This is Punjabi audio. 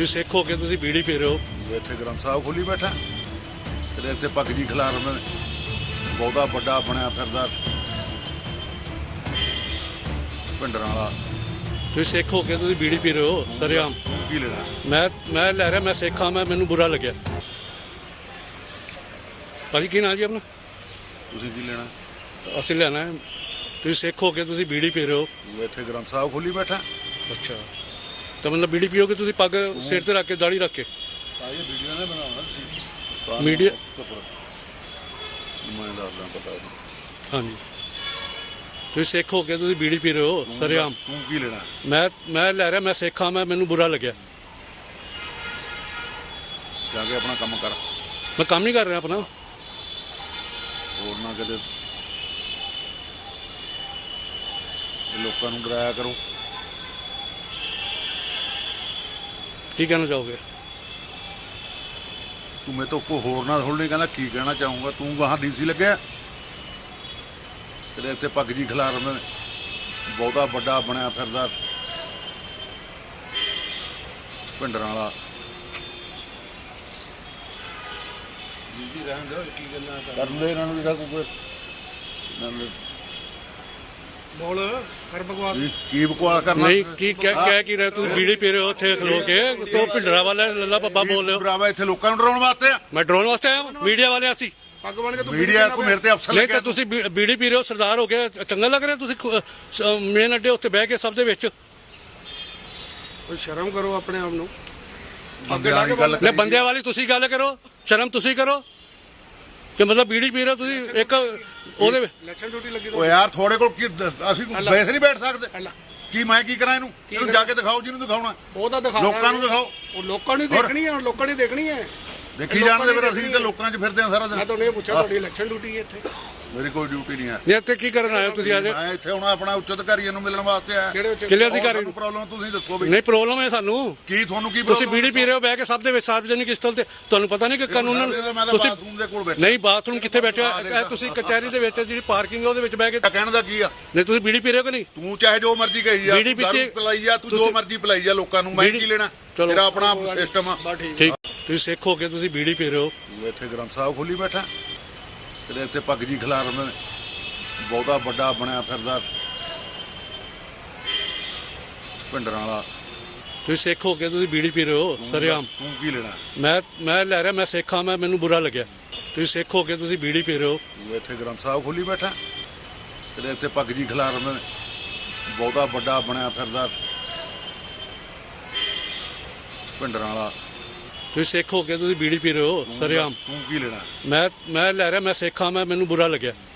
ਤੁਸੀਂ ਸਿੱਖ ਹੋ ਕੇ ਤੁਸੀਂ ਬੀੜੀ ਪੀ ਰਹੇ ਹੋ। ਤੂੰ ਇੱਥੇ ਗ੍ਰੰਥ ਸਾਹਿਬ ਖੋਲੀ ਬੈਠਾ। ਤੇਰੇ ਇੱਥੇ ਪੱਗ ਜੀ ਖਿਲਾ ਰਹੇ ਨੇ। ਬਹੁਤਾ ਵੱਡਾ ਬਣਿਆ ਫਿਰਦਾ। ਪਿੰਡਰਾਂ ਵਾਲਾ। ਤੁਸੀਂ ਸਿੱਖ ਹੋ ਕੇ ਤੁਸੀਂ ਬੀੜੀ ਪੀ ਰਹੇ ਹੋ ਸਰਿਆਮ। ਤੂੰ ਕੀ ਲੈਣਾ ਮੈਂ ਮੈਂ ਲੈ ਰਿਹਾ ਮੈਂ ਸਿੱਖ ਹਾਂ ਮੈਂ ਮੈਨੂੰ ਬੁਰਾ ਲੱਗਿਆ। ਭਾਜੀ ਕੀ ਨਾਂ ਜੀ ਆਪਣਾ? ਤੁਸੀਂ ਕੀ ਲੈਣਾ? ਅਸੀਂ ਲੈਣਾ ਹੈ। ਤੁਸੀਂ ਸਿੱਖ ਹੋ ਕੇ ਤੁਸੀਂ ਬੀੜੀ ਪੀ ਰਹੇ ਹੋ। ਤੂੰ ਇੱਥੇ ਗ੍ਰੰਥ ਸਾਹਿਬ ਖੋਲੀ ਬੈਠਾ। ਅੱਛਾ। ਤਾਂ ਮਤਲਬ ਬੀੜੀ ਪੀਓਗੇ ਤੁਸੀਂ ਪੱਗ ਸਿਰ ਤੇ ਰੱਖ ਕੇ ਦਾੜੀ ਰੱਖ ਕੇ? ਆਹ ਇਹ ਵੀਡੀਓ ਨੇ ਬਣਾਉਣਾ ਤੁਸੀਂ। ਮੀਡੀਆ ਮੈਂ ਦੱਸਦਾ ਪਤਾ ਨਹੀਂ। ਹਾਂਜੀ। ਤੁਸੀਂ ਸਿੱਖ ਹੋ ਕੇ ਤੁਸੀਂ ਬੀੜੀ ਪੀ ਰਹੇ ਹੋ ਸਰਿਆਮ। ਤੂੰ ਕੀ ਲੈਣਾ? ਮੈਂ ਮੈਂ ਲੈ ਰਿਹਾ ਮੈਂ ਸਿੱਖ ਹਾਂ ਮੈਂ ਮੈਨੂੰ ਬੁਰਾ ਲੱਗਿਆ। ਜਾ ਕੇ ਆਪਣਾ ਕੰਮ ਕਰ। ਮੈਂ ਕੰਮ ਨਹੀਂ ਕਰ ਰਿਹਾ ਆਪਣਾ। ਹੋਰ ਨਾ ਇਹ ਲੋਕਾਂ ਨੂੰ ਡਰਾਇਆ ਕਰੋ। ਕੀ ਕਹਿਣਾ ਚਾਹੋਗੇ? ਤੂੰ ਮੇਰੇ ਤੋਂ ਕੋ ਹੋਰ ਨਾ ਥੋੜੀ ਕਹਿੰਦਾ ਕੀ ਕਹਿਣਾ ਚਾਹੂੰਗਾ ਤੂੰ ਗਾਹਾਂ ਡੀਸੀ ਲੱਗਿਆ। ਤੇਰੇ ਇੱਥੇ ਪੱਗ ਜੀ ਖਿਲਾ ਰਹੇ ਨੇ। ਬਹੁਤਾ ਵੱਡਾ ਬਣਿਆ ਫਿਰਦਾ ਪਿੰਡਰਾਂ ਵਾਲਾ। ਜੀ ਰਹਿਣ ਦਿਓ ਕੀ ਗੱਲਾਂ ਕਰ ਕਰ ਲੈ ਇਹਨਾਂ ਨੂੰ ਜਿਹੜਾ ਕੋਈ ਬੋਲ ਕਰ ਬਕਵਾਸ। ਕੀ- ਕੀ ਬਕਵਾਸ ਕਰਨਾ? ਨਹੀਂ ਕੀ ਕਹਿ ਕਹਿ ਕੀ ਰਹੇ ਤੁਸੀਂ ਬੀੜੀ ਪੀ ਰਹੇ ਹੋ ਉੱਥੇ ਖਲੋ ਕੇ। ਤੋ ਭਿੰਡਰਾ ਵਾਲਾ ਲੱਲਾ ਬੱਬਾ ਬੋਲ ਰਹੇ ਹੋ। ਬਰਾਵਾ ਇੱਥੇ ਲੋਕਾਂ ਨੂੰ ਡਰਾਉਣ ਵਾਸਤੇ ਆ। ਮੈਂ ਡਰੋਨ ਵਾਸਤੇ ਆਇਆ ਮੀਡੀਆ ਵਾਲੇ ਅਸੀਂ। ਪੱਗ ਬਣ ਕੇ ਤੂੰ ਮੀਡੀਆ ਕੋ ਮੇਰੇ ਤੇ ਅਫਸਰ ਨਹੀਂ ਲੱਗਿਆ। ਤਾਂ ਤੁਸੀਂ ਬੀੜੀ ਪੀ ਰਹੇ ਹੋ ਸਰਦਾਰ ਹੋ ਗਏ। ਚੰਗਾ ਲੱਗ ਰਿਹਾ ਤੁਸੀਂ ਮੇਨ ਅੱਡੇ ਉੱਤੇ ਬਹਿ ਕੇ ਸਭ ਦੇ ਵਿੱਚ। ਕੋਈ ਸ਼ਰਮ ਕਰੋ ਆਪਣੇ ਆਪ ਨੂੰ। ਗੱਲ ਲੈ ਬੰਦਿਆਂ ਵਾਲੀ ਤੁਸੀਂ ਗੱਲ ਕਰੋ ਸ਼ਰਮ ਤੁਸੀਂ ਕਰੋ। ਕਿ ਮਤਲਬ ਬੀੜੀ ਪੀ ਰਹੇ ਹੋ ਤੁਸੀਂ? ਇੱਕ ਉਹਦੇ ਵਿੱਚ- ਇਲੈਕਸ਼ਨ ਡਿਊਟੀ ਲੱਗੀ ਓ ਯਾਰ ਥੋੜੇ ਕੋਲ ਕੀ ਅਸੀਂ ਵੈਸੇ ਨਹੀਂ ਬੈਠ ਸਕਦੇ। ਕੀ ਮੈਂ ਕੀ ਕਰਾਂ ਇਹਨੂੰ? ਇਹਨੂੰ ਜਾ ਕੇ ਦਿਖਾਓ ਜਿਹਨੂੰ ਦਿਖਾਉਣਾ। ਉਹ ਤਾਂ ਦਿਖਾ ਲੋਕਾਂ ਨੂੰ ਦਿਖਾਓ। ਉਹ ਲੋਕਾਂ ਨੂੰ ਹੀ ਹੋਰ? ਦੇਖਣੀ ਹੈ ਹੁਣ ਲੋਕਾਂ ਨੇ ਦੇਖਣੀ ਹੈ। ਦੇਖੀ ਲੋਕਾਂ ਜਾਣਦੇ ਫਿਰ ਨੇ ਅਸੀਂ ਤੇ ਲੋਕਾਂ 'ਚ ਫਿਰਦੇ ਆ ਸਾਰਾ ਮੈਂ ਦਿਨ ਤੁਹਾਨੂੰ ਇਹ ਪੁੱਛਿਆ ਤੁਹਾਡੀ ਇਲੈਕਸ਼ਨ ਡਿਊਟੀ ਹੈ ਇੱਥੇ? ਮੇਰੀ ਕੋਈ ਡਿਊਟੀ ਨਹੀਂ ਹੈ। ਨਹੀਂ ਇੱਥੇ ਕੀ ਕਰਨ ਆਏ ਹੋ ਤੁਸੀਂ ਅੱਜ? ਮੈਂ ਇੱਥੇ ਹੁਣ ਆਪਣਾ ਉੱਚ ਅਧਿਕਾਰੀਆਂ ਨੂੰ ਮਿਲਣ ਵਾਸਤੇ ਆਇਆ। ਕਿਹੜੇ ਕਿਲੇ ਅਧਿਕਾਰੀ ਨੂੰ? ਪ੍ਰੋਬਲਮ ਤੁਸੀਂ ਦੱਸੋ ਵੀ। ਨਹੀਂ ਪ੍ਰੋਬਲਮ ਹੈ ਸਾਨੂੰ। ਕੀ ਤੁਹਾਨੂੰ ਕੀ ਤੁਸੀਂ ਬੀੜੀ ਪੀ ਰਹੇ ਹੋ ਬਹਿ ਕੇ ਸਭ ਦੇ ਵਿੱਚ ਸਾਰਵਜਨਿਕ ਸਥਲ ਤੇ ਤੁਹਾਨੂੰ ਪਤਾ ਨਹੀਂ ਕਿ ਕਾਨੂੰਨ ਤੁਸੀਂ ਬਾਥਰੂਮ ਦੇ ਕੋਲ ਬੈਠਾ। ਨਹੀਂ ਬਾਥਰੂਮ ਕਿੱਥੇ ਬੈਠੇ ਹੋ? ਤੁਸੀਂ ਕਚਹਿਰੀ ਦੇ ਵਿੱਚ ਜਿਹੜੀ ਪਾਰਕਿੰਗ ਹੈ ਉਹਦੇ ਵਿੱਚ ਬਹਿ ਕੇ ਤਾਂ ਕਹਿਣ ਦਾ ਕੀ ਆ? ਨਹੀਂ ਤੁਸੀਂ ਬੀੜੀ ਪੀ ਰਹੇ ਹੋ ਕਿ ਨਹੀਂ? ਤੂੰ ਚਾਹੇ ਜੋ ਮਰਜ਼ੀ ਕਹੀ ਜਾ ਬੀੜੀ ਪੀਤੀ- ਪਿਲਾਈ ਜਾ ਤੂੰ ਜੋ ਮਰਜ਼ੀ ਪਿਲਾਈ ਜਾ ਲੋਕਾਂ ਨੂੰ ਮੈਂ ਕੀ ਲੈਣਾ? ਚਲੋ। ਤੇਰਾ ਆਪਣਾ ਸਿਸਟਮ ਆ। ਠੀਕ ਤੁਸੀਂ ਸਿੱਖ ਹੋ ਕੇ ਤੁਸੀਂ ਬੀੜੀ ਪੀ ਰਹੇ ਹੋ। ਇੱਥੇ ਗ੍ਰੰਥ ਸਾਹਿਬ ਖੋਲੀ ਬੈਠਾ। ਤੇਰੇ ਇੱਥੇ ਪੱਗ ਜੀ ਖਿਲਾ ਰਹੇ ਨੇ। ਬਹੁਤਾ ਵੱਡਾ ਬਣਿਆ ਫਿਰਦਾ। ਪਿੰਡਰਾਂ ਵਾਲਾ। ਤੁਸੀਂ ਸਿੱਖ ਹੋ ਕੇ ਤੁਸੀਂ ਬੀੜੀ ਪੀ ਰਹੇ ਹੋ ਸਰਿਆਮ। ਤੂੰ ਕੀ ਲੈਣਾ? ਮੈਂ ਮੈਂ ਲੈ ਰਿਹਾ ਮੈਂ ਸਿੱਖ ਮੈਂ ਮੈਨੂੰ ਬੁਰਾ ਲੱਗਿਆ। ਤੁਸੀਂ ਸਿੱਖ ਹੋ ਕੇ ਤੁਸੀਂ ਬੀੜੀ ਪੀ ਰਹੇ ਹੋ। ਤੂੰ ਇੱਥੇ ਗ੍ਰੰਥ ਸਾਹਿਬ ਖੋਲੀ ਬੈਠਾ। ਤੇਰੇ ਇੱਥੇ ਪੱਗ ਜੀ ਖਿਲਾ ਰਹੇ ਨੇ। ਬਹੁਤਾ ਵੱਡਾ ਬਣਿਆ ਫਿਰਦਾ। ਪਿੰਡਰਾਂ ਵਾਲਾ। ਤੁਸੀਂ ਸਿੱਖ ਹੋ ਕੇ ਤੁਸੀਂ ਬੀੜੀ ਪੀ ਰਹੇ ਹੋ ਸਰਿਆਮ। ਤੂੰ ਕੀ ਲੈਣਾ? ਮੈਂ ਮੈਂ ਲੈ ਰਿਹਾ ਮੈਂ ਸਿੱਖ ਮੈਂ ਮੈਨੂੰ ਬੁਰਾ ਲੱਗਿਆ।